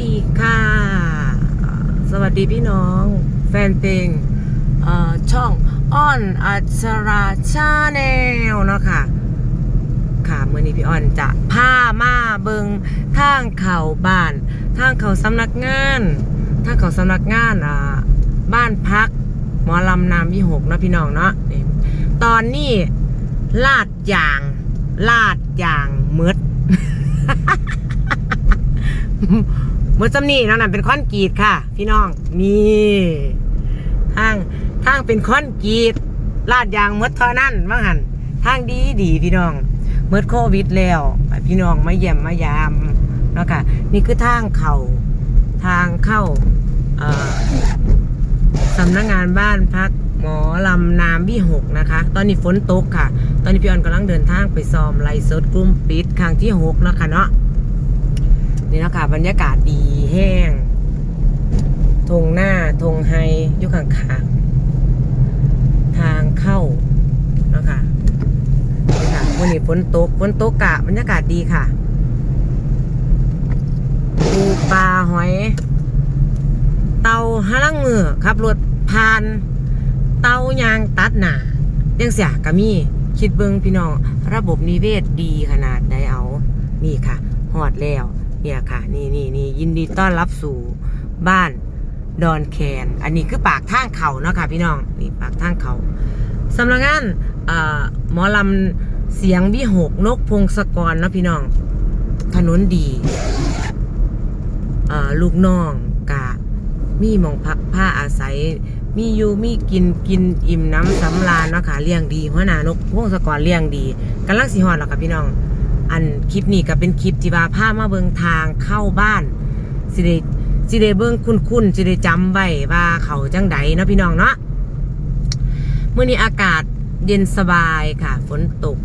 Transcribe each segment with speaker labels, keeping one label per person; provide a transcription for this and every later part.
Speaker 1: ดีค่ะ สวัสดีพี่น้อง แฟนเพลงช่องอ้อนอัชราชาแนลเนาะค่ะค่ะเมื่อนี้พี่อ้อนจะพามาเบิงทางเขาบ้านทางเขาสำนักงานทางเขาสำนักงานอ่าบ้านพัก หมอลำนามยี่หกนะพี่น้องเนาะตอนนี้ลาดยางลาดยางมืด มืดจำนี่นั่นเป็นคอนกรีตค่ะ พี่น้องนี่ทางทางเป็นคอนกรีตลาดยางมืดเท่านั้นว่าหันทางดีดีพี่น้องมืดโควิดแล้วพี่น้องมาเยี่ยมมายามเนาะค่ะนี่คือทางเขาทางเข้าเอ่อสำนักงานบ้านพักหมอลำนามวิหกนะคะ ตอนนี้ฝนตกค่ะ ตอนนี้พี่ออนกำลังเดินทางไปซ้อมไลฟ์สดกลุ่มปิดครั้งที่หกแล้วค่ะเนาะ นี่นะคะบรรยากาศดีแห้งทงหน้าทงไฮยู่ข้างๆทางเข้านะคะนี่ค่ะวันนี้ฝนตกฝนตกกะบรรยากาศดีค่ะปูปลาหอย เตาห้าลังมือขับรถผ่าน เตายางตัดหนายังเสียกะมีคิดเบิงพี่น้อง ระบบนิเวศดีขนาดใดเอา นี่ค่ะหอดแล้ว เนี่ยค่ะ นี่นี่นี่ยินดีต้อนรับสู่บ้านดอนแคน อันนี้คือปากทางเขาเนาะค่ะพี่น้องนี่ปากทางเขาสำนักงานอ่อหมอลำเสียงวิหกนกพงศกรเนาะพี่น้อง ถนนดีอ่อลูกน้องกะ มีมองพักผ้าอาศัย มีอยู่มีกินกินอิ่มน้ำสำราญเนาะค่ะเลี้ยงดีหัวหน้านกพงศกรเลี้ยงดีกำลังสีหอดหรอกค่ะพี่น้อง อันคลิปนี้ก็เป็นคลิปที่ว่าพามาเบิงทางเข้าบ้านสิได้สิได้เบิงคุ้นคุ้นๆสิได้จำไว้ว่าเขาจังใดเนาะพี่น้องเนาะเมื่อนี้อากาศเย็นสบายค่ะ ฝนตก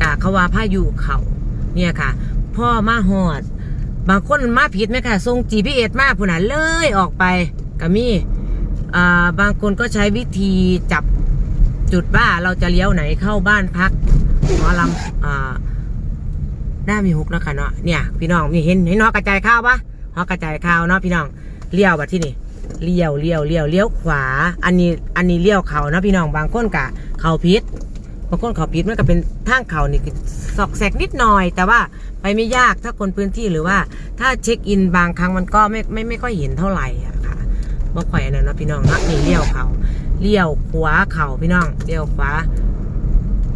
Speaker 1: กะเขาว่าพายุเขาเนี่ยค่ะ พ่อมาหอด บางคนมาผิดไหมค่ะส่ง GPS มาผู้นั้นเลยออกไปก็มีอ่าบางคนก็ใช้วิธีจับ จุดว่าเราจะเลี้ยวไหนเข้าบ้านพักหมอลำอ่าหน้ามีฮุกแล้วค่ะเนาะเนี่ย พี่น้องมีเห็นเห็นหอกระจายข้าวปะหอกระจายข้าวเนาะพี่น้องเลี้ยวแบบที่นี่เลี้ยวเลี้ยวเลี้ยวเลี้ยวขวา อันนี้อันนี้เลี้ยวเขานะพี่น้องบางคนกะเขาพิษบางคนเขาพิษมันก็เป็นทางเขานี่คือซอกแซกนิดหน่อย แต่ว่าไปไม่ยากถ้าคนพื้นที่หรือว่า ถ้าเช็คอินบางครั้งมันก็ไม่ไม่ไม่ค่อยเห็นเท่าไหร่อะค่ะบ่ค่อยอันนั้นเนาะพี่น้องนะนี่เลี้ยวเขา เลี้ยวขวาเข่าพี่น้องเลี้ยวขวา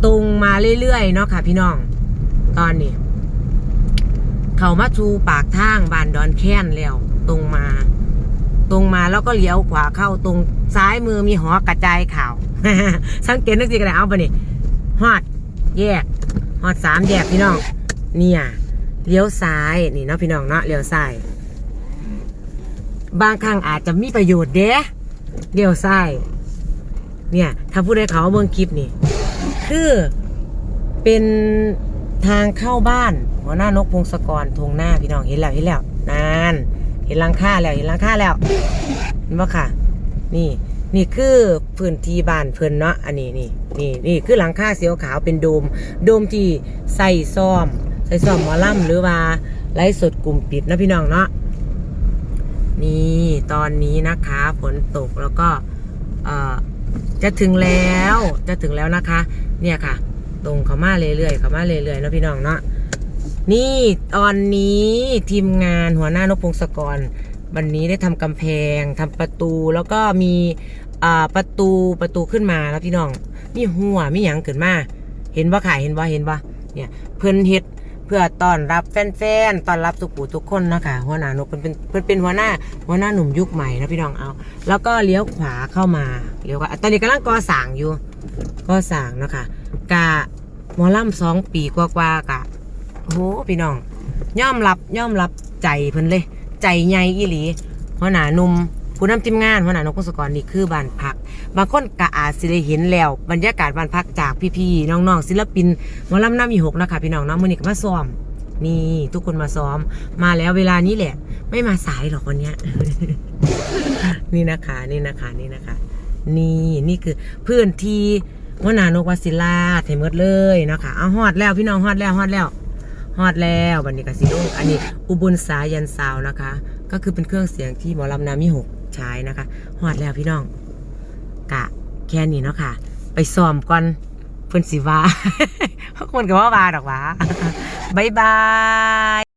Speaker 1: ตรงมาเรื่อยๆเนาะค่ะ พี่น้อง ตอนนี้ เขามาชูปากทางบานดอนแค้นแล้ว ตรงมา ตรงมาแล้วก็เลี้ยวขวาเข้าตรงซ้ายมือมีหอกระจายข่าว สังเกตนึกสิกันเอาไปนี่ฮอดแยกฮอดสามแยกพี่น้อง เนี่ยเลี้ยวซ้ายนี่เนาะพี่น้องเนาะเลี้ยวซ้ายบางครั้งอาจจะมีประโยชน์เด้เลี้ยวซ้าย เนี่ย ถ้าพูดให้เขาเบิ่งคลิปนี่ คือเป็นทางเข้าบ้านหัวหน้านกพงศกรทงหน้าพี่น้องเห็นแล้วเห็นแล้วนานเห็นหลังคาแล้วเห็นหลังคาแล้วเห็นปะค่ะ นี่นี่คือพื้นที่บ้านเพิ่นเนาะอันนี้นี่นี่นี่คือหลังคาเสียวขาวเป็นโดม โดมที่ใส่ซ่อม ใส่ซ่อมหมอล่ำหรือว่าไลฟ์สดกลุ่มปิดนะพี่น้องเนาะนี่ตอนนี้นะคะฝนตกแล้วก็เอ่อ จะถึงแล้วจะถึงแล้วนะคะ เนี่ยค่ะ ตรงเขามาเรื่อยๆเขามาเรื่อยๆนะพี่น้องเนาะนี่ตอนนี้ทีมงานหัวหน้านพงศกร วันนี้ได้ทำกำแพงทำประตูแล้วก็มีประตูประตูขึ้นมาแล้วพี่น้อง มีหัวมีหยังขึ้นมา เห็นว่าขายเห็นว่าเห็นว่าเนี่ยเพิ่นเฮ็ด พื่อต้อนรับแฟนๆต้อนรับทุกผู้ทุกคนนะคะหัวหน้านกเพิ่นเป็นเพิ่นเป็นหัวหน้าหัวหน้าหนุ่มยุคใหม่นะพี่น้องเอา แล้วก็เลี้ยวขวาเข้ามาเลี้ยวขวาตอนนี้กำลังก่อสร้างอยู่ก่อสร้างนะคะกะหมอลำสองปีกว่าๆกะโอ้โหพี่น้องย่อมรับย่อมรับใจเพิ่นเลย ใจใหญ่อีหลีหัวหน้าหนุ่ม ผู้นำทีมงานหัวหน้านกพงศกรนี่คือบ้านพัก บางคนก็อาจสิได้เห็นแล้ว บรรยากาศบ้านพักจากพี่ๆน้องๆศิลปินหมอลำน้ำมีหกนะคะพี่น้องเน้องมือนี้ก็มาซ้อมนี่ทุกคนมาซ้อมมาแล้วเวลานี้แหละ ไม่มาสายหรอกวันเนี้ย นี่นะคะนี่นะคะนี่นะคะ นี่นี่คือพื้นที่วนานกวาศิลาเทมดเลยนะคะเอาฮอดแล้วพี่น้องฮอดแล้วฮอดแล้วฮอดแล้วบันนี้กสิลงอันนี้อุบุญสายันซาวนะคะ ก็คือเป็นเครื่องเสียงที่หมอลำนามิหก ใช้นะคะหอดแล้วพี่น้อง กะแค่นี้เนาะค่ะ ไปซ้อมก่อนเพื่อนสิว่าคนก็ว่าว่าดอกว่าบายบาย